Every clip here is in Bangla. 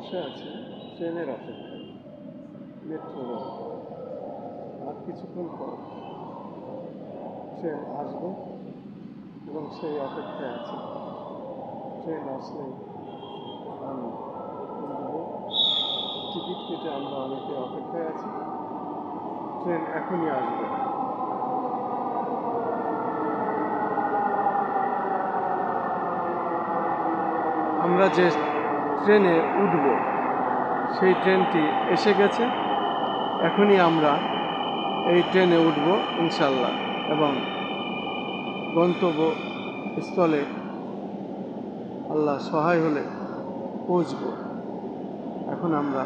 বসে আছি, ট্রেনের অপেক্ষায়। মেট্রো আর কিছুক্ষণ পর ট্রেন আসবে এবং সেই অপেক্ষায় আছে। ট্রেন আসলে আমি। টিকিট কেটে আমরা অনেকে অপেক্ষায় আছি। ট্রেন এখনই আসবে। আমরা যে ট্রেনে উঠব। সেই ট্রেনটি এসে গেছে। এখনই আমরা এই ট্রেনে উঠব ইনশাল্লাহ এবং গন্তব্য স্থলে আল্লাহ সহায় হলে পৌঁছব। এখন আমরা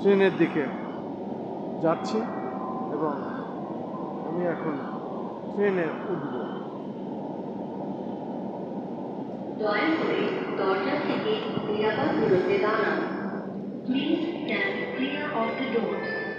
ট্রেনের দিকে যাচ্ছি এবং আমি এখন ট্রেনে উঠব। daughter Please stand clear of the doors.